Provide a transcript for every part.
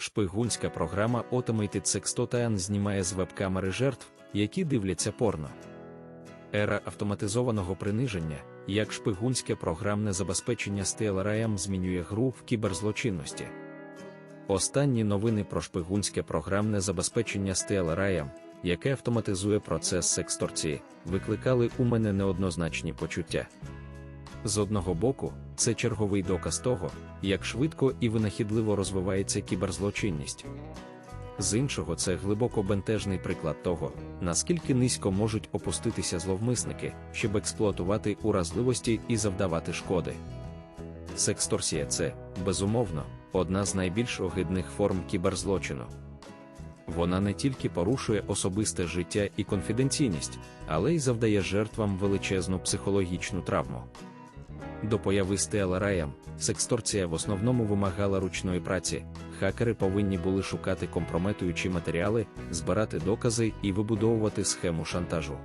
Шпигунська програма Automated Sextotian знімає з веб-камери жертв, які дивляться порно. Ера автоматизованого приниження, як шпигунське програмне забезпечення з TLRM змінює гру в кіберзлочинності. Останні новини про шпигунське програмне забезпечення з TLRM, яке автоматизує процес сексторції, викликали у мене неоднозначні почуття. З одного боку, це черговий доказ того, як швидко і винахідливо розвивається кіберзлочинність. З іншого, це глибоко бентежний приклад того, наскільки низько можуть опуститися зловмисники, щоб експлуатувати уразливості і завдавати шкоди. Сексторсія це, безумовно, одна з найбільш огидних форм кіберзлочину. Вона не тільки порушує особисте життя і конфіденційність, але й завдає жертвам величезну психологічну травму. До появи Стела Раям, сексторція в основному вимагала ручної праці, хакери повинні були шукати компрометуючі матеріали, збирати докази і вибудовувати схему шантажу.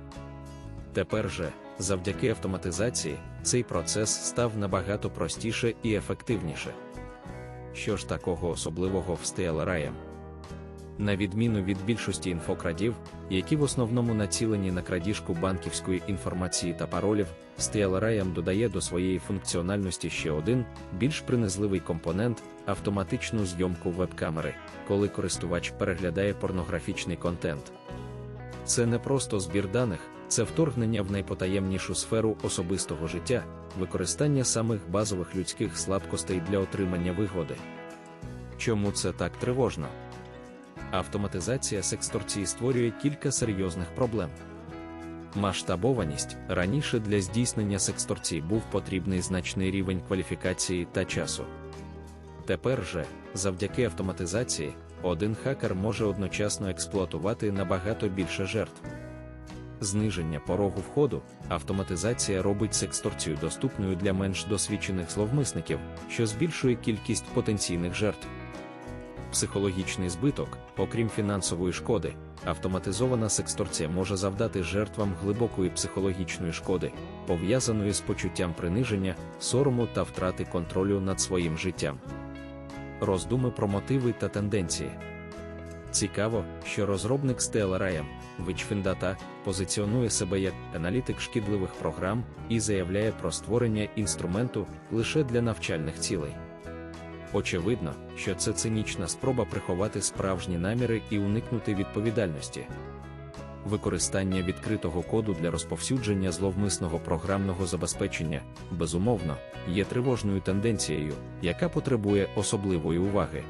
Тепер же, завдяки автоматизації, цей процес став набагато простіше і ефективніше. Що ж такого особливого в Стела Раям? На відміну від більшості інфокрадів, які в основному націлені на крадіжку банківської інформації та паролів, STLRIM додає до своєї функціональності ще один, більш принизливий компонент автоматичну зйомку веб-камери, коли користувач переглядає порнографічний контент. Це не просто збір даних, це вторгнення в найпотаємнішу сферу особистого життя, використання самих базових людських слабкостей для отримання вигоди. Чому це так тривожно? Автоматизація сексторції створює кілька серйозних проблем. Масштабованість раніше для здійснення сексторції був потрібний значний рівень кваліфікації та часу. Тепер же, завдяки автоматизації, один хакер може одночасно експлуатувати набагато більше жертв. Зниження порогу входу, автоматизація робить сексторцію доступною для менш досвідчених зловмисників, що збільшує кількість потенційних жертв психологічний збиток, окрім фінансової шкоди, автоматизована сексторція може завдати жертвам глибокої психологічної шкоди, пов'язаної з почуттям приниження, сорому та втрати контролю над своїм життям. Роздуми про мотиви та тенденції. Цікаво, що розробник Stella Ryan, Witchfindata, позиціонує себе як аналітик шкідливих програм і заявляє про створення інструменту лише для навчальних цілей. Очевидно, що це цинічна спроба приховати справжні наміри і уникнути відповідальності. Використання відкритого коду для розповсюдження зловмисного програмного забезпечення, безумовно, є тривожною тенденцією, яка потребує особливої уваги.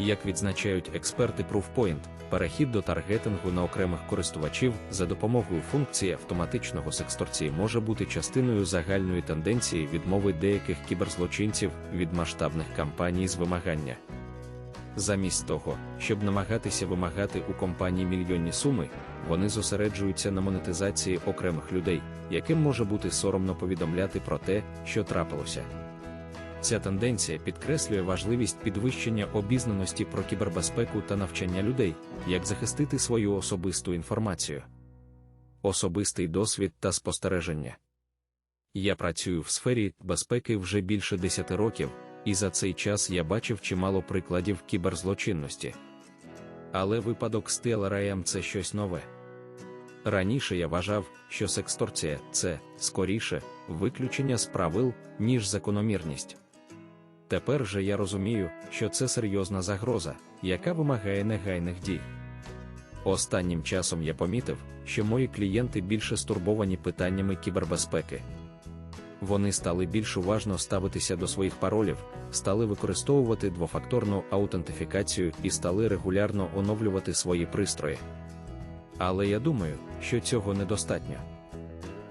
Як відзначають експерти Proofpoint, перехід до таргетингу на окремих користувачів за допомогою функції автоматичного сексторції може бути частиною загальної тенденції відмови деяких кіберзлочинців від масштабних кампаній з вимагання. Замість того, щоб намагатися вимагати у компанії мільйонні суми, вони зосереджуються на монетизації окремих людей, яким може бути соромно повідомляти про те, що трапилося. Ця тенденція підкреслює важливість підвищення обізнаності про кібербезпеку та навчання людей, як захистити свою особисту інформацію. Особистий досвід та спостереження. Я працюю в сфері безпеки вже більше 10 років, і за цей час я бачив чимало прикладів кіберзлочинності. Але випадок з TLRM – це щось нове. Раніше я вважав, що сексторція це скоріше виключення з правил, ніж закономірність. Тепер же я розумію, що це серйозна загроза, яка вимагає негайних дій. Останнім часом я помітив, що мої клієнти більше стурбовані питаннями кібербезпеки. Вони стали більш уважно ставитися до своїх паролів, стали використовувати двофакторну аутентифікацію і стали регулярно оновлювати свої пристрої. Але я думаю, що цього недостатньо.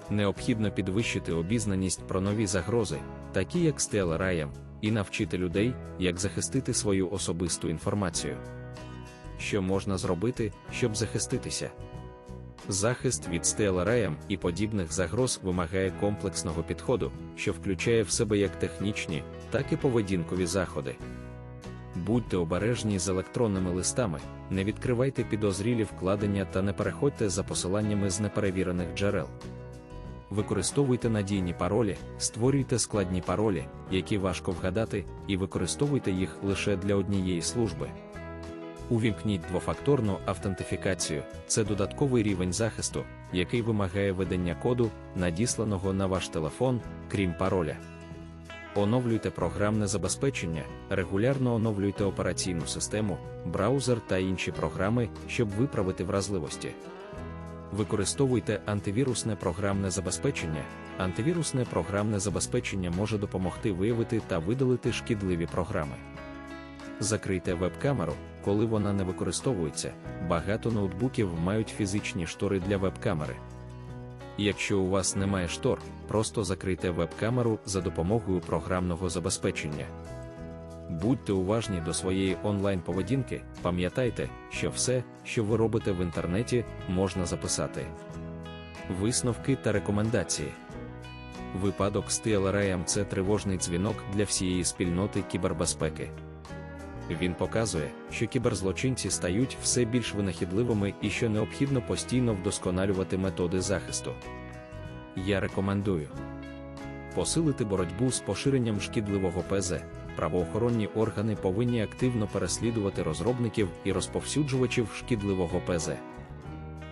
Необхідно підвищити обізнаність про нові загрози, такі як Stella Ryan, і навчити людей, як захистити свою особисту інформацію. Що можна зробити, щоб захиститися? Захист від стелереям і подібних загроз вимагає комплексного підходу, що включає в себе як технічні, так і поведінкові заходи. Будьте обережні з електронними листами, не відкривайте підозрілі вкладення та не переходьте за посиланнями з неперевірених джерел. Використовуйте надійні паролі, створюйте складні паролі, які важко вгадати, і використовуйте їх лише для однієї служби. Увімкніть двофакторну автентифікацію це додатковий рівень захисту, який вимагає ведення коду, надісланого на ваш телефон, крім пароля. Оновлюйте програмне забезпечення, регулярно оновлюйте операційну систему, браузер та інші програми, щоб виправити вразливості. Використовуйте антивірусне програмне забезпечення. Антивірусне програмне забезпечення може допомогти виявити та видалити шкідливі програми. Закрийте веб-камеру, коли вона не використовується. Багато ноутбуків мають фізичні штори для веб-камери. Якщо у вас немає штор, просто закрийте веб-камеру за допомогою програмного забезпечення. Будьте уважні до своєї онлайн-поведінки, пам'ятайте, що все, що ви робите в інтернеті, можна записати. Висновки та рекомендації. Випадок з TLRM – це тривожний дзвінок для всієї спільноти кібербезпеки. Він показує, що кіберзлочинці стають все більш винахідливими і що необхідно постійно вдосконалювати методи захисту. Я рекомендую посилити боротьбу з поширенням шкідливого ПЗ. Правоохоронні органи повинні активно переслідувати розробників і розповсюджувачів шкідливого ПЗ.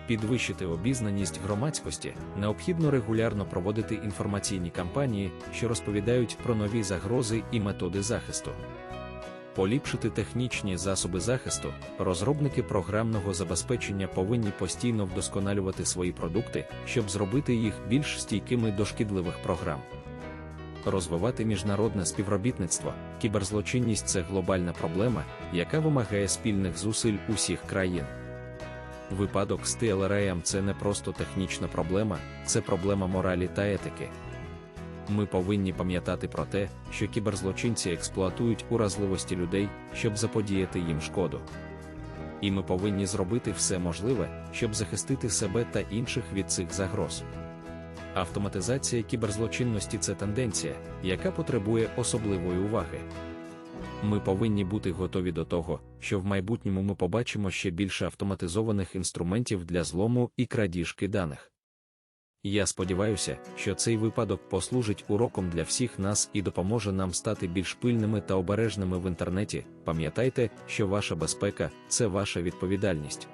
Підвищити обізнаність громадськості необхідно регулярно проводити інформаційні кампанії, що розповідають про нові загрози і методи захисту поліпшити технічні засоби захисту, розробники програмного забезпечення повинні постійно вдосконалювати свої продукти, щоб зробити їх більш стійкими до шкідливих програм. Розвивати міжнародне співробітництво, кіберзлочинність це глобальна проблема, яка вимагає спільних зусиль усіх країн. Випадок з ТЛРМ це не просто технічна проблема, це проблема моралі та етики. Ми повинні пам'ятати про те, що кіберзлочинці експлуатують уразливості людей, щоб заподіяти їм шкоду. І ми повинні зробити все можливе, щоб захистити себе та інших від цих загроз. Автоматизація кіберзлочинності це тенденція, яка потребує особливої уваги. Ми повинні бути готові до того, що в майбутньому ми побачимо ще більше автоматизованих інструментів для злому і крадіжки даних. Я сподіваюся, що цей випадок послужить уроком для всіх нас і допоможе нам стати більш пильними та обережними в інтернеті. Пам'ятайте, що ваша безпека це ваша відповідальність.